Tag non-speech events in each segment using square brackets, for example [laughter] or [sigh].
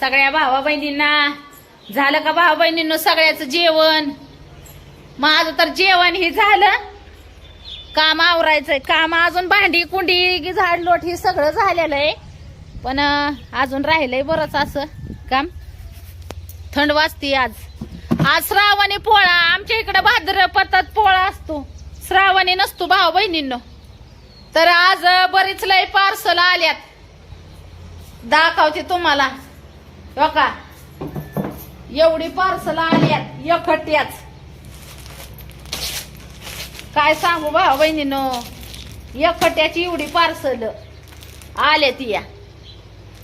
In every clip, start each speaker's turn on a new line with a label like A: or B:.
A: सगळ्या भावा बहिणींना झालं का भावा बहिणींनो सगळ्याचं जेवण? माझं तर जेवण हे झालं. काम आवरायचंय. काम अजून भांडी कुंडी झाड लोट हे सगळं झालेलं आहे. पण अजून राहिलंय बरंच असं काम. थंड वाजते आज. आज श्रावणी पोळा. आमच्या इकडे भाद्रपतात पोळा असतो. श्रावणी नसतो भाऊ बहिणींनो तर आज बरीच लय पार्सल आल्यात. दाखवते तुम्हाला. हो का? एवढी पार्सल आल्यात एकट्याच. काय सांगू बा बहिणीनो एकट्याची एवढी पार्सल आले ती या.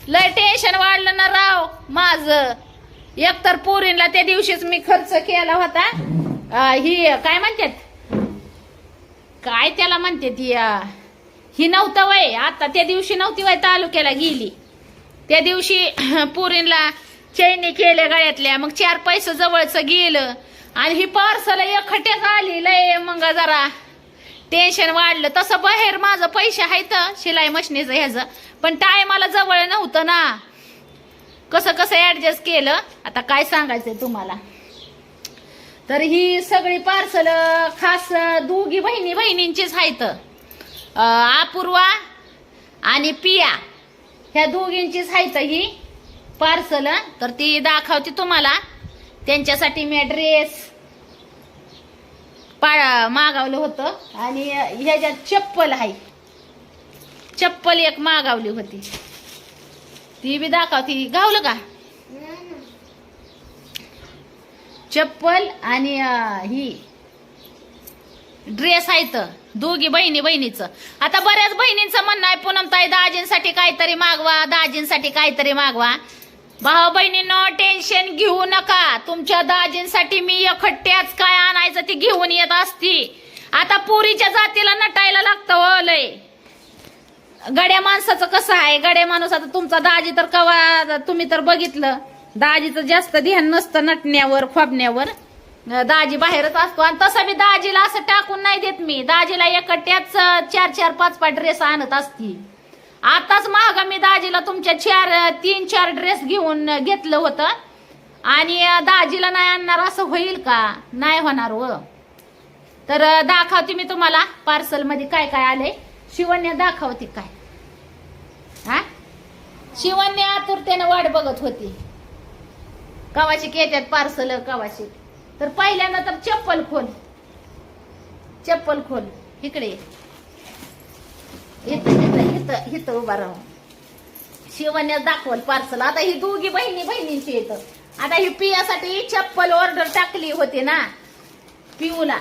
A: लय टेन्शन वाढलं ना राव माझ. एकतर पोरींला त्या दिवशीच मी खर्च केला होता. ही काय म्हणतात? काय त्याला म्हणते ती ही नव्हतं वय. आता त्या दिवशी नव्हती वय तालुक्याला गेली. त्या दिवशी [clears throat] पुरींला चैनी केल्या गळ्यातल्या मग चार पैसे जवळचं गेलं. आणि ही पार्सल एकखट्याच आली लय मग जरा टेन्शन वाढलं. तसं बाहेर माझं पैसे आहेत शिलाई मशनीचं ह्याचं. पण टायमाला जवळ नव्हतं ना. कसं कसं ऍडजस्ट केलं आता काय सांगायचंय तुम्हाला. तर ही सगळी पार्सल खास दोघी बहिणी बहिणींचीच आहेत अपूर्वा आणि पिया. ह्या दोघींचीच आहेत ही पार्सल तर ती दाखवते तुम्हाला. त्यांच्यासाठी मी ड्रेस पा मागवलं होतं. आणि ह्याच्यात चप्पल आहे चप्पल एक मागवली होती. ती बी दाखवती. गावलं का? चप्पल आणि ही ड्रेस आहेत. दोघी बहिणी बहिणीचं. आता बऱ्याच बहिणींचं म्हणणं आहे पूनम ताई दाजींसाठी काहीतरी मागवा दाजींसाठी काहीतरी मागवा. भाऊ बहिणींनो टेन्शन घेऊ नका. तुमच्या दाजींसाठी मी एकट्याच काय आणायचं ती घेऊन येत असती. आता पुरीच्या जातीला नटायला लागतं हो लय. गड्या माणसाचं कसं आहे? गड्या माणूस आता तुमचा दाजी तर कवा तुम्ही तर बघितलं. दाजीचं जास्त ध्यान नसतं नटण्यावर खोबण्यावर. दाजी बाहेरच असतो आणि तसं मी दाजीला असं टाकून नाही देत मी. दाजीला एकट्याच चार चार पाच पाच ड्रेस आणत असती. आताच महाग मी दाजीला तुमच्या चार तीन चार ड्रेस घेऊन घेतलं होतं. आणि दाजीला नाही आणणार असं होईल का? नाही होणार व तर दाखवते मी तुम्हाला पार्सलमध्ये काय काय आले शिवण्या दाखवते काय. हा? शिवण्या आतुरतेनं वाट बघत होती. कवाशी येतात पार्सल कवाशी? तर पहिल्यांदा तर चप्पल खोल. चप्पल खोल. इकडे इथं इथं इथं इथं उभा राहून शिवण्या दाखवल पार्सल आता ही दोघी बहिणी बहिणींची येतं आता ही पियासाठी चप्पल ऑर्डर टाकली होती ना. पिऊला.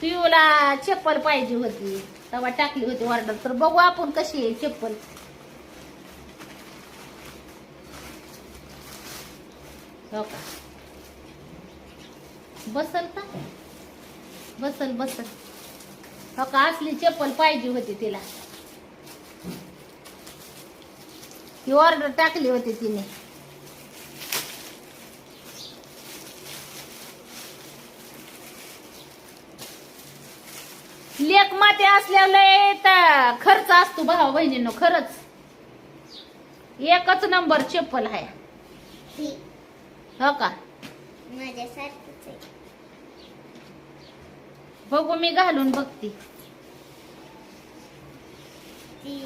A: पिऊला चप्पल पाहिजे होती. तेव्हा टाकली होती ऑर्डर तर बघू आपण कशी आहे चप्पल. हो का? बसल का? बसल बसल. हो का? असली चप्पल पाहिजे होती तिला. ती ऑर्डर टाकली होती तिने. लेख माते असल्यावर तर खर्च असतो भावा हो बहिणींनो खरंच. एकच नंबर चप्पल आहे. हो का?
B: माझ्यासारखंच आहे.
A: बघू मी घालून बघते.
B: ती.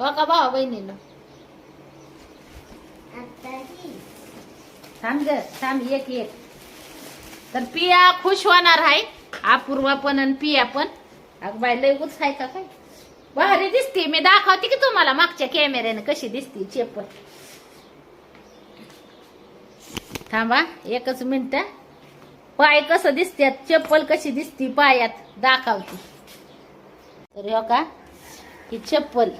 A: हो का भावा बहिणीनं?
B: आता ही
A: थांब ग थांब एक एक. तर पिया खुश होणार आहे. अपूर्वा पण आणि पिया पण. अग बाय लय आहे का काय? भारी दिसते मी दाखवते की तुम्हाला मागच्या कॅमेऱ्यानं कशी दिसते चप्पल थांबा एकच मिनिट. पाय कसं दिसतात चप्पल कशी दिसती पायात दाखवते. तर हो का ही चप्पल.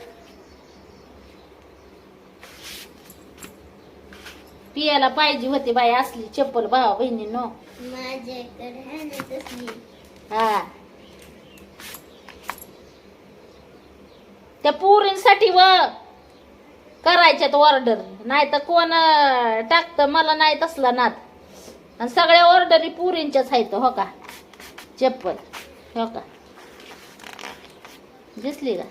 A: पियाला पाहिजे होती बाई असली चप्पल भावा बहिणीनो.
B: माझ्याकडे आहे ना तसली.
A: हा. त्या पुरींसाठी व करायच्यात ऑर्डर नाही तर कोण टाकत मला नाही तसला नाद. आणि सगळ्या ऑर्डरी पुरींच्याच आहेत हो का? चप्पल हो का? दिसली का?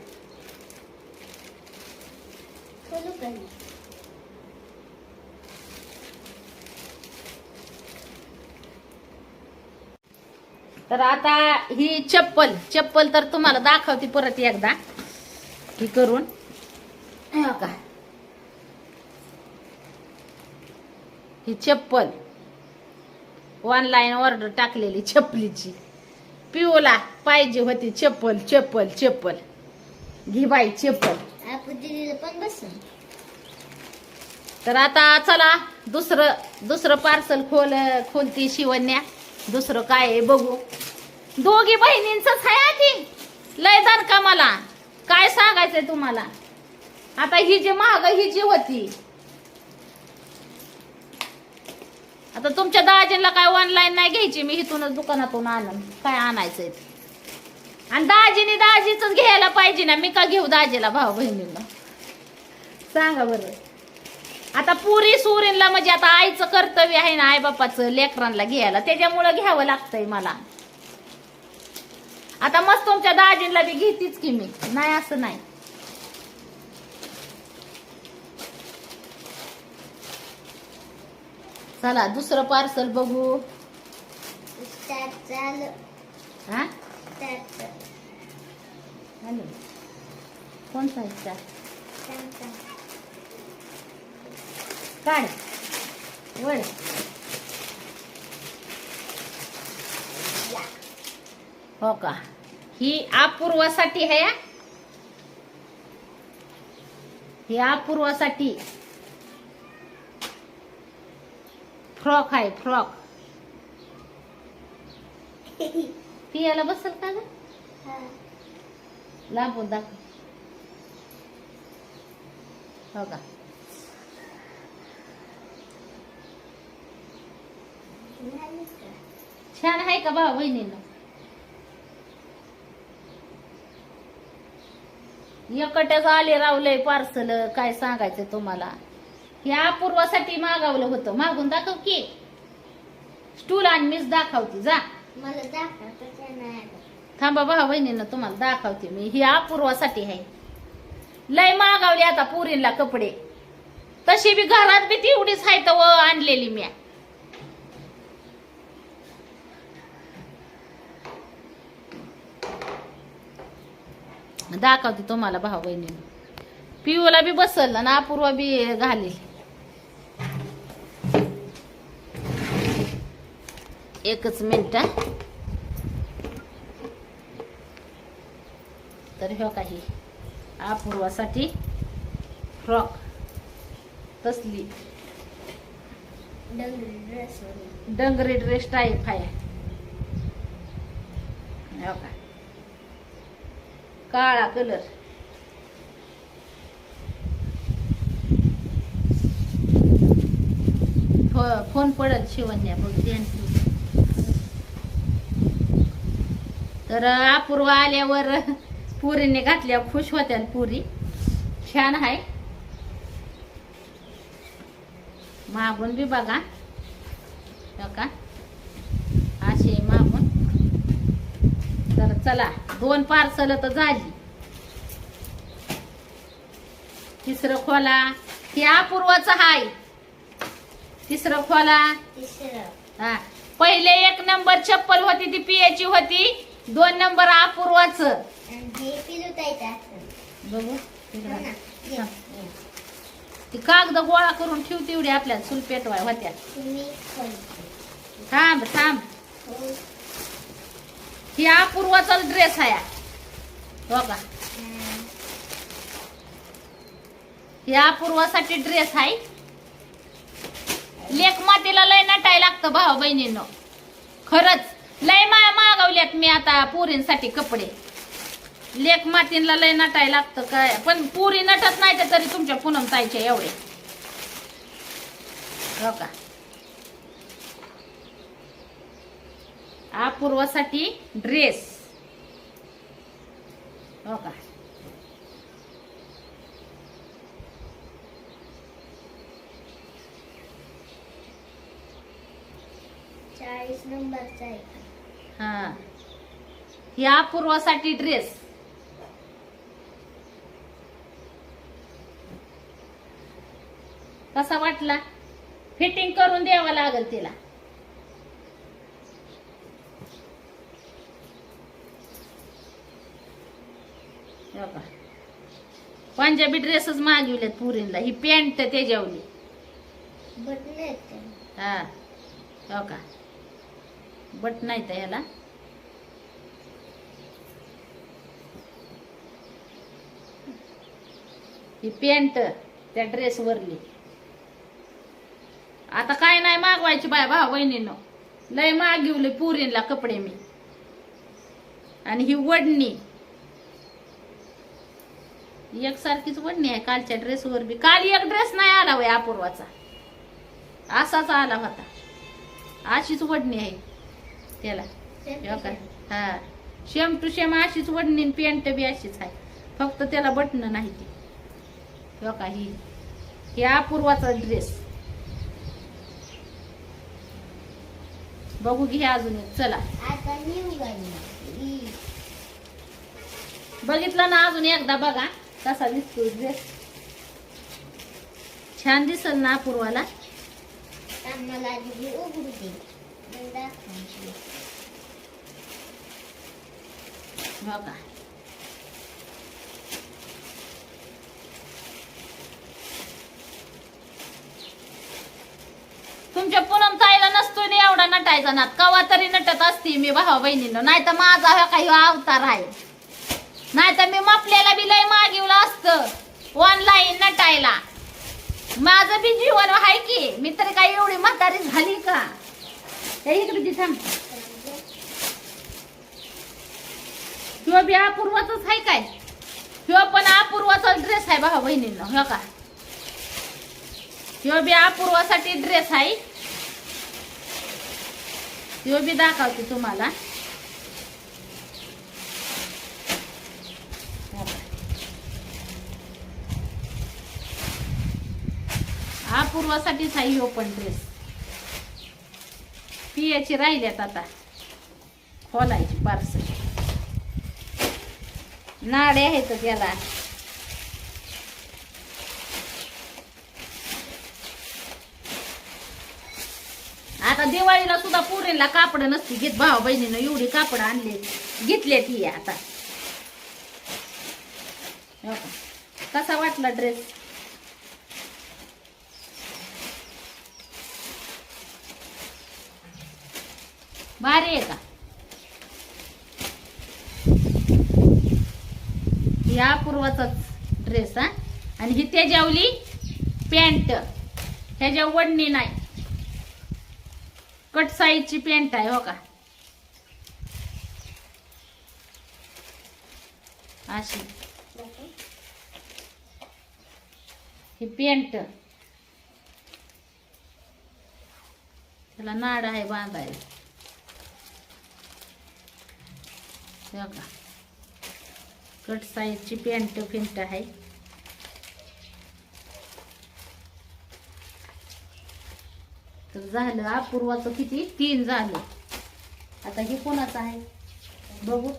A: तर आता ही चप्पल चप्पल तर तुम्हाला दाखवते परत एकदा. ही करून? हो का ही चप्पल. ऑनलाईन ऑर्डर टाकलेली चप्पलीची. पिओला पाहिजे होती चप्पल चप्पल चप्पल. घे बाई चप्पल.
B: पण बसून.
A: तर आता चला दुसरं दुसरं पार्सल खोल खोलती शिवण्या. दुसरं काय आहे बघू. दोघी बहिणींच आहे आधी. लय दान का मला? काय सांगायचंय तुम्हाला? आता ही जी महाग ही जी होती. आता तुमच्या दाजींना काय ऑनलाईन नाही घ्यायची? मी इथूनच दुकानातून आणून. काय आणायचंय ते. आणि दाजीने दाजीच घ्यायला पाहिजे ना. मी का घेऊ दाजीला भाऊ बहिणींना? सांगा बरं. आता पुरी सुरींला म्हणजे आता आईचं कर्तव्य आहे ना आई बापाचं लेकरांना घ्यायला. त्याच्यामुळं घ्यावं लागतंय मला. आता मस्त तुमच्या दाजींला बी घेतीच की मी. नाही असं नाही. चला दुसरं पार्सल बघू. हा? हॅलो कोणता
B: हिस्सा
A: काढ. वळ. हो का? ही अपूर्वासाठी आहे. हा. ही अपूर्वासाठी. फ्रॉक आहे फ्रॉक. पियाला बसल का ग?
B: हा.
A: लांबून दाखव. हो का? छान आहे का भाऊ बहिणीनं एकट्याच आले रावलंय पार्सल. काय सांगायचं तुम्हाला? ह्या अपूर्वासाठी मागवलं होतं. मागून दाखव की. स्टूल आणि मीच दाखवते. जा.
B: मला दाखवता नाही आलं.
A: थांबा भाऊ बहिणीनं तुम्हाला दाखवते मी. ही अपूर्वासाठी आहे. लय मागवली आता पुरीला कपडे. तशी बी घरात बी तेवढीच आहे तर व आणलेली मी दाखवते तुम्हाला भाऊ बहिणीनं पिऊला बी बसल आणि अपूर्वा बी घालेल. एकच मिनिट हा. तर ह्यो काही अपूर्वासाठी फ्रॉक तसली.
B: Dungaree dress
A: dungaree dress type आहे. हो का काळा कलर. फोन पडत शिवण्या बघ तर अपूर्वा आल्यावर पुरीने घातल्या खुश होत्या पुरी. छान आहे. मागून बी बघा. का असे मागून तर चला दोन पार्सल तर झाली. तिसरं खोला हे अपूर्वाचं हाय. तिसरं खोला. हा पहिले एक नंबर चप्पल होती ती पियाची होती दोन नंबर अपूर्वाचं.
B: हे
A: बघू
B: हो.
A: ती कागद गोळा करून ठेव तेवढी आपल्याला चूल पेटवाय होत्या थांब थांब.
B: ही
A: अपूर्वाचा ड्रेस आहे. हो का?
B: ही
A: अपूर्वासाठी ड्रेस आहे. लेख मातीला लय नटाय लागतं भाऊ बहिणीनं. खरंच लय माया मागवल्यात मी आता पुरींसाठी कपडे. लेख मातीला लय नटाय लागतं काय? पण पुरी नटत नाही तर तरी तुमच्या पुनम ताईच्या एवढे. हो का? अपूर्वासाठी ड्रेस हो का?
B: चाळीस नंबरचा
A: हा. ही अपूर्वासाठी ड्रेस कसा वाटला? फिटिंग करून द्यावा लागेल तिला. का? पंजाबी ड्रेसच मागविलेत पुरीला. ही पॅन्ट त्याच्यावली. हा हो का? बट नाही तर ह्याला. ही पॅन्ट त्या ड्रेस वरली. आता काय नाही मागवायची बाय भाऊ बहिणीनं. लय मागिवले पुरीला कपडे मी. आणि ही वडणी. एकसारखीच वडणी आहे. कालच्या ड्रेसवर बी. काल एक ड्रेस नाही आला वय अपूर्वाचा. असाच आला होता. अशीच वडणी आहे त्याला. हो हा. शेम टू शेम अशीच वडणी पॅन्ट बी अशीच आहे. फक्त त्याला बटन नाही ती. हो का? ही. ही अपूर्वाचा ड्रेस बघू घे अजून एक. चला. बघितलं ना अजून एकदा बघा. कसा दिसतो ड्रेस छान दिसल ना
B: मला उघडू दे.
A: हो का तुमच्या पूनम ताईला नसतो ना एवढा नटायचा ना कवा तरी नटत असती मी भावा बहिणीनं. नाही तर माझा हा काही अवतार आहे. नाही तर मी मपल्याला बी लय मागिवलं असतं. ऑनलाईन नटायला. माझं बी जीवन आहे की मी तर काही एवढी म्हातारी झाली का? हे इकडे ती थांब. किंवा बी अपूर्वाचच आहे काय? किंवा पण अपूर्वाचा ड्रेस आहे भावा बहिणींना हो का? किंवा बी अपूर्वासाठी ड्रेस आहे किंवा बी दाखवते तुम्हाला. अपूर्वासाठीच आहे हो पण ड्रेस पियाची राहिल्यात आता. खोलायची पार्सल नाडे आहेत त्याला. आता दिवाळीला सुद्धा पुरेला कापड नसती घेत. भावा बहिणीनं एवढी कापड आणले. घेतले ती आता. हो कसा वाटला ड्रेस भारी आहे का या पूर्वाचाच ड्रेस हा. आणि ही त्याच्यावली पॅन्ट ह्याच्या वडणी नाही. कट साईजची पॅन्ट आहे हो का? अशी. ही पॅन्ट त्याला नाड आहे बांधायला. बघा. कट साईजची पॅन्ट फिंट आहे. तर झालं अपूर्वाचं किती? तीन झालं. आता हे कोणाचं आहे? बघू.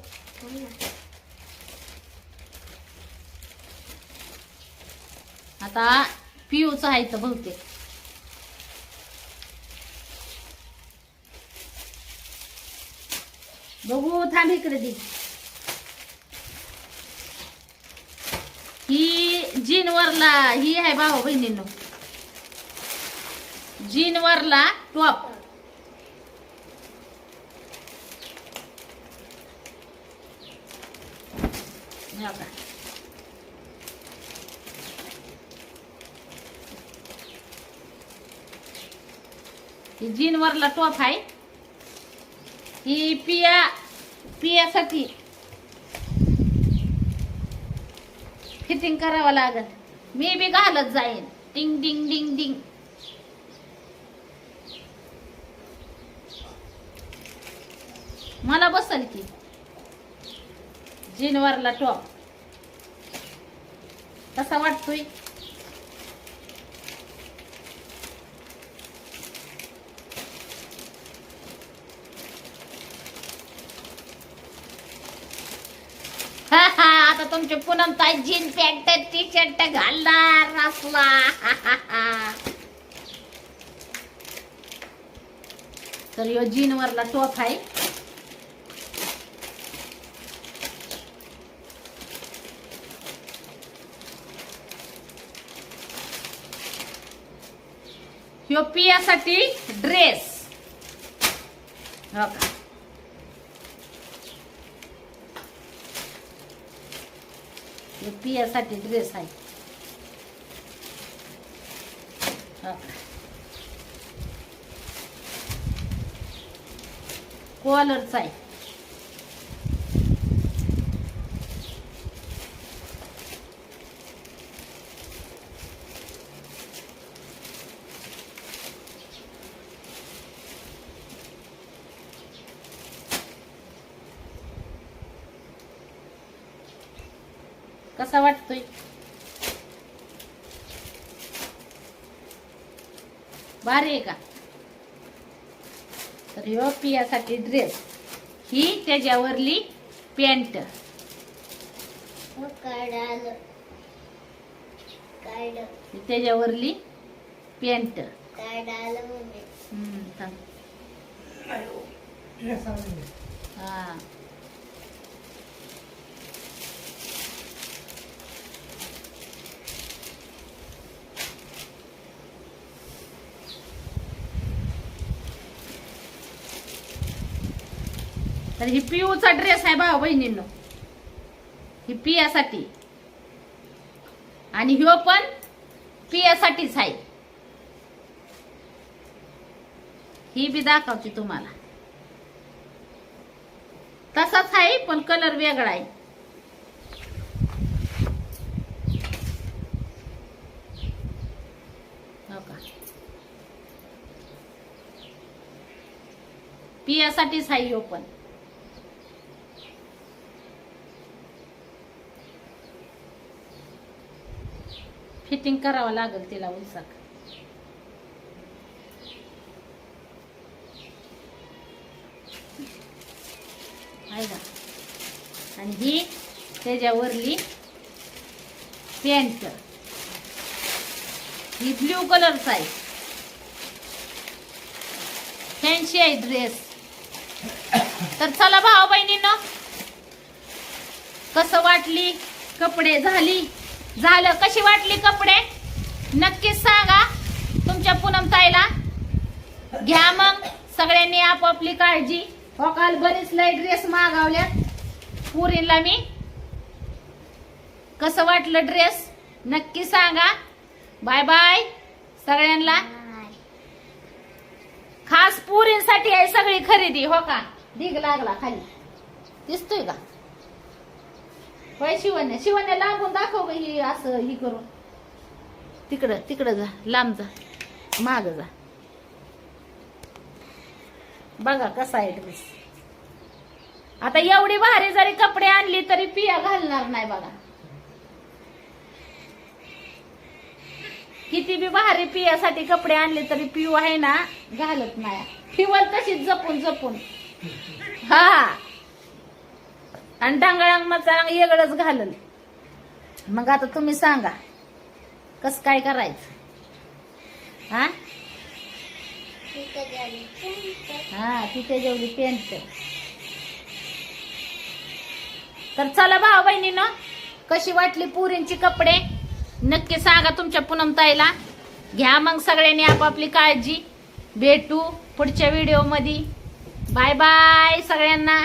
A: आता पिऊचं आहे तर बहुतेक. बघू थांब इकडे दे. ही जीनवरला ही आहे भाऊ बहिणींनो. जीनवरला टॉप. हो का? जीनवरला टॉप आहे. ही पिया पियासाठी फिटिंग करावं लागल. मी बी घालत जाईन. डिंग डिंग डिंग डिंग मला बसल की. जिनवरला टॉप कसा वाटतोय? आता तुमचे पूनम ताई जीन पॅन्ट टी शर्ट घालणार असला. तर यो जीन वरला टॉप आहे. यो पियासाठी ड्रेस हो का? पियासाठी ड्रेस आहे. कॉलरचा आहे कसा वाटतोय भारी आहे का पियासाठी ड्रेस ही त्याच्यावरली पॅन्ट त्याच्यावरली पॅन्ट. हा. तर ही पिऊचा ड्रेस आहे भाऊ बहिणींनो. ही पियासाठी. आणि ह्यो पण पियासाठीच आहे. ही बी दाखवते तुम्हाला. तसाच आहे पण कलर वेगळा आहे. हो का पियासाठीच आहे ह्यो पण. फिटिंग करावं लागेल तिला उलसाक आहे का आणि ही त्याच्यावरली पॅन्ट. ही ब्ल्यू कलरचा आहे. फॅन्सी आहे ड्रेस. तर चला भाऊ बहिणीनं कसं वाटली? कपडे झाली? झालं. कशी वाटली कपडे? नक्कीच सांगा. तुमच्या पूनम ताईला. घ्या मग. सगळ्यांनी आपापली काळजी. हो काल बरीच लय ड्रेस मागवल्यात. पुरीला मी. कसं वाटलं ड्रेस नक्की सांगा. Bye bye. सगळ्यांना. खास पुरींसाठी आहे सगळी खरेदी. हो का? ढीग लागला खाली. दिसतोय का? होय शिवण्या. शिवण्या लांबून दाखव ही असं ही करून. तिकडं तिकडं जा. लांब जा. माग जा. बघा कसा आहे ड्रेस आता एवढी भारी जरी कपडे आणली तरी पिया घालणार नाही बघा. किती बी भारी पियासाठी कपडे आणले तरी पिऊ आहे ना घालत नाही. ठिवल तशीच जपून जपून. हा. आणि डांगळांग मचांग वेगळंच घालल मग आता तुम्ही सांगा कस काय करायचं? हा? हा तिथे जेवढी पेंट तर चला भाऊ बहिणीनं कशी वाटली पुरींची कपडे? नक्की सांगा तुमच्या पुनमताईला. घ्या मग सगळ्यांनी आपापली काळजी. भेटू पुढच्या व्हिडिओमध्ये. बाय बाय सगळ्यांना.